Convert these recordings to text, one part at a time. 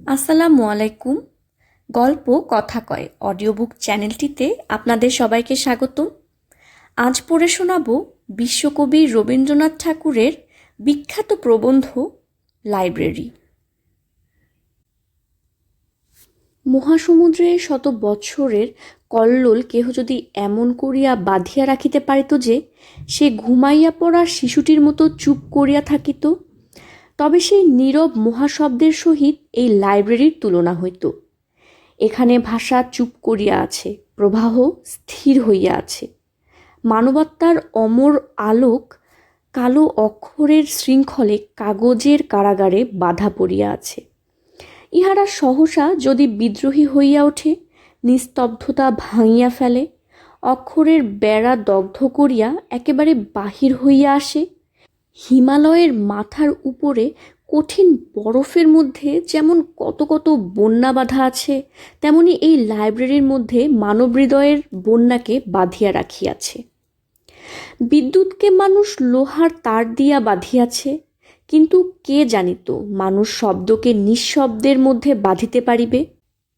আসসালামু আলাইকুম। গল্প কথা কয় অডিও বুক চ্যানেলটিতে আপনাদের সবাইকে স্বাগতম। আজ পড়ে শোনাব বিশ্বকবি রবীন্দ্রনাথ ঠাকুরের বিখ্যাত প্রবন্ধ লাইব্রেরি। মহাসমুদ্রে শত বৎসরের কল্লোল কেহ যদি এমন করিয়া বাঁধিয়া রাখিতে পারিত যে, সে ঘুমাইয়া পড়া শিশুটির মতো চুপ করিয়া থাকিত তবে সেই নীরব মহাশব্দের সহিত এই লাইব্রেরির তুলনা হইত। এখানে ভাষা চুপ করিয়া আছে, প্রবাহ স্থির হইয়া আছে। মানবাত্মার অমর আলোক কালো অক্ষরের শৃঙ্খলে কাগজের কারাগারে বাধা পড়িয়া আছে। ইহারা সহসা যদি বিদ্রোহী হইয়া ওঠে, নিস্তব্ধতা ভাঙিয়া ফেলে, অক্ষরের বেড়া দগ্ধ করিয়া একেবারে বাহির হইয়া আসে হিমালয়ের মাথার উপরে কঠিন বরফের মধ্যে যেমন কত কত বন্যা বাঁধা আছে, তেমনি এই লাইব্রেরির মধ্যে মানব হৃদয়ের বন্যাকে বাঁধিয়া রাখিয়াছে। বিদ্যুৎকে মানুষ লোহার তার দিয়া বাঁধিয়াছে, কিন্তু কে জানিত মানুষ শব্দকে নিঃশব্দের মধ্যে বাঁধিতে পারিবে?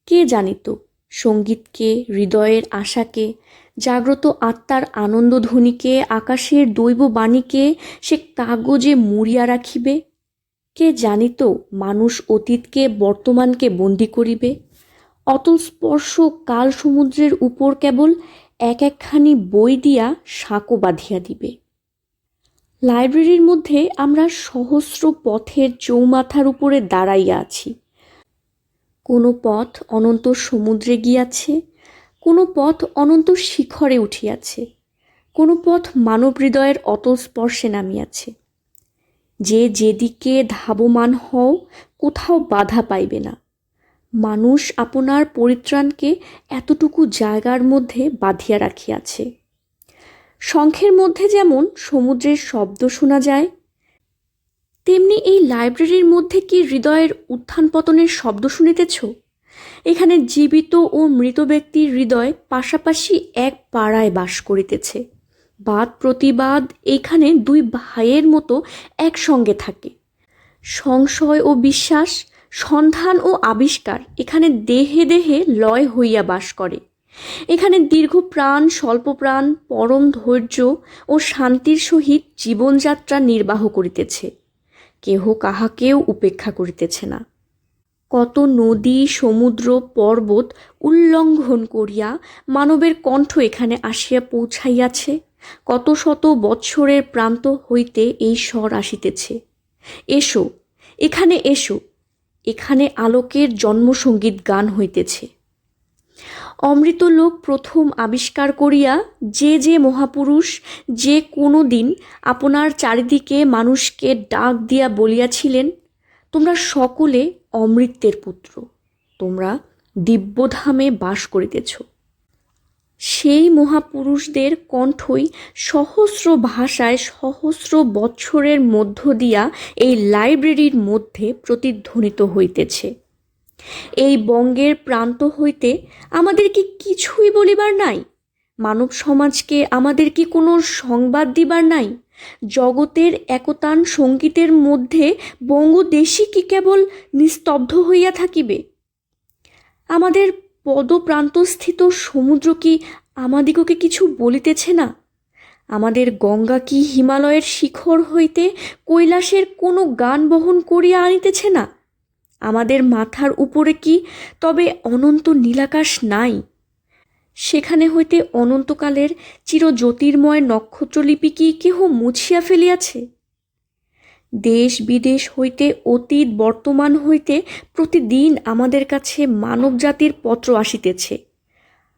কে জানিত সঙ্গীতকে, হৃদয়ের আশাকে, জাগ্রত আত্মার আনন্দধ্বনিকে, আকাশের দৈব বাণীকে সে কাগজে মুড়িয়া রাখিবে? কে জানিত মানুষ অতীতকে, বর্তমানকে বন্দি করিবে? অতল স্পর্শ কাল সমুদ্রের উপর কেবল এক একখানি বই দিয়া সাঁকো বাঁধিয়া দিবে। লাইব্রেরির মধ্যে আমরা সহস্র পথের চৌমাথার উপরে দাঁড়াইয়া আছি। কোনো পথ অনন্ত সমুদ্রে গিয়াছে, কোনো পথ অনন্ত শিখরে উঠিয়াছে, কোনো পথ মানব হৃদয়ের অতল স্পর্শে নামিয়াছে। যে যেদিকে ধাবমান হও, কোথাও বাধা পাইবে না। মানুষ আপনার পরিত্রাণকে এতটুকু জায়গার মধ্যে বাঁধিয়া রাখিয়াছে। শঙ্খের মধ্যে যেমন সমুদ্রের শব্দ শোনা যায় তেমনি এই লাইব্রেরির মধ্যে কি হৃদয়ের উত্থান পতনের শব্দ শুনিতেছ? এখানে জীবিত ও মৃত ব্যক্তির হৃদয় পাশাপাশি এক পাড়ায় বাস করিতেছে। বাদ প্রতিবাদ এখানে দুই ভাইয়ের মতো একসঙ্গে থাকে। সংশয় ও বিশ্বাস, সন্ধান ও আবিষ্কার এখানে দেহে দেহে লয় হইয়া বাস করে। এখানে দীর্ঘ প্রাণ, স্বল্প প্রাণ, পরম ধৈর্য ও শান্তির সহিত জীবনযাত্রা নির্বাহ করিতেছে। কেহ কাহাকেও উপেক্ষা করিতেছে না। কত নদী, সমুদ্র, পর্বত উল্লঙ্ঘন করিয়া মানবের কণ্ঠ এখানে আসিয়া পৌঁছাইয়াছে, কত শত বৎসরের প্রান্ত হইতে এই স্বর আসিতেছে। এসো, এখানে এসো, এখানে আলোকের জন্মসঙ্গীত গান হইতেছে। অমৃত লোক প্রথম আবিষ্কার করিয়া যে যে মহাপুরুষ যে কোনো দিন আপনার চারিদিকে মানুষকে ডাক দিয়া বলিয়াছিলেন, তোমরা সকলে অমৃতের পুত্র, তোমরা দিব্যধামে বাস করিতেছ। সেই মহাপুরুষদের কণ্ঠই সহস্র ভাষায় সহস্র বৎসরের মধ্য দিয়া এই লাইব্রেরির মধ্যে প্রতিধ্বনিত হইতেছে। এই বঙ্গের প্রান্ত হইতে আমাদের কি কিছুই বলিবার নাই। মানব সমাজকে আমাদের কি কোনো সংবাদ দিবার নাই? জগতের একতান সঙ্গীতের মধ্যে বঙ্গদেশী কি কেবল নিস্তব্ধ হইয়া থাকিবে? আমাদের পদপ্রান্তস্থিত সমুদ্র কি আমাদিগকে কিছু বলিতেছে না? আমাদের গঙ্গা কি হিমালয়ের শিখর হইতে কৈলাসের কোনো গান বহন করিয়া আনিতেছে না? আমাদের মাথার উপরে কি তবে অনন্ত নীলাকাশ নাই? সেখানে হইতে অনন্তকালের চিরজ্যোতির্ময় নক্ষত্রলিপি কি কেহ মুছিয়া ফেলিয়াছে? দেশ বিদেশ হইতে অতীত, বর্তমান হইতে প্রতিদিন আমাদের কাছে মানব জাতির পত্র আসিতেছে।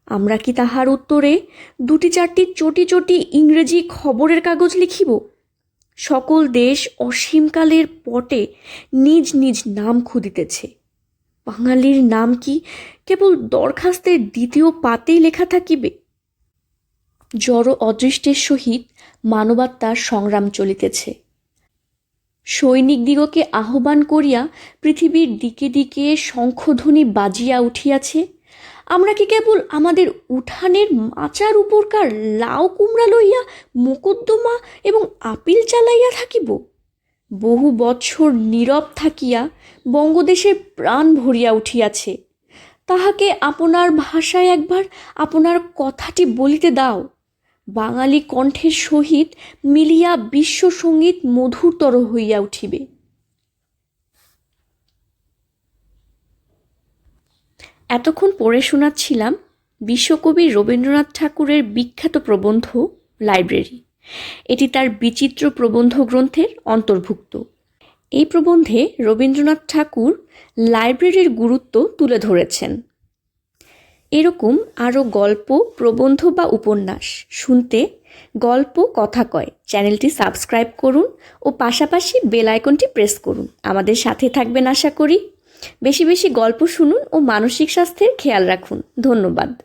আমরা কি তাহার উত্তরে দুটি চারটি চটি চটি ইংরেজি খবরের কাগজ লিখিব? সকল দেশ অসীমকালের পটে নিজ নিজ নাম খুঁদিতেছে। বাঙালির নাম কি কেবল দরখাস্তের দ্বিতীয় পাতেই লেখা থাকিবে? জড় অদৃষ্টের সহিত মানবাত্মার সংগ্রাম চলিতেছে। সৈনিকদিগকে আহ্বান করিয়া পৃথিবীর দিকে দিকে শঙ্খধ্বনি বাজিয়া উঠিয়াছে। আমরা কি কেবল আমাদের উঠানের মাচার উপরকার লাউ কুমড়া লইয়া মোকদ্দমা এবং আপিল চালাইয়া থাকিব? বহু বৎসর নীরব থাকিয়া বঙ্গদেশের প্রাণ ভরিয়া উঠিয়াছে। তাহাকে আপনার ভাষায় একবার আপনার কথাটি বলিতে দাও। বাঙালি কণ্ঠের সহিত মিলিয়া বিশ্বসঙ্গীত মধুরতর হইয়া উঠিবে। এতক্ষণ পড়ে শোনাচ্ছিলাম বিশ্বকবি রবীন্দ্রনাথ ঠাকুরের বিখ্যাত প্রবন্ধ লাইব্রেরি। এটি তার বিচিত্র প্রবন্ধ গ্রন্থের অন্তর্ভুক্ত। এই প্রবন্ধে রবীন্দ্রনাথ ঠাকুর লাইব্রেরির গুরুত্ব তুলে ধরেছেন। এরকম আরও গল্প, প্রবন্ধ বা উপন্যাস শুনতে গল্প কথা কয়। চ্যানেলটি সাবস্ক্রাইব করুন ও পাশাপাশি বেল আইকনটি প্রেস করুন। আমাদের সাথে থাকবেন আশা করি। বেশি বেশি গল্প শুনুন ও মানসিক স্বাস্থ্যের খেয়াল রাখুন। ধন্যবাদ।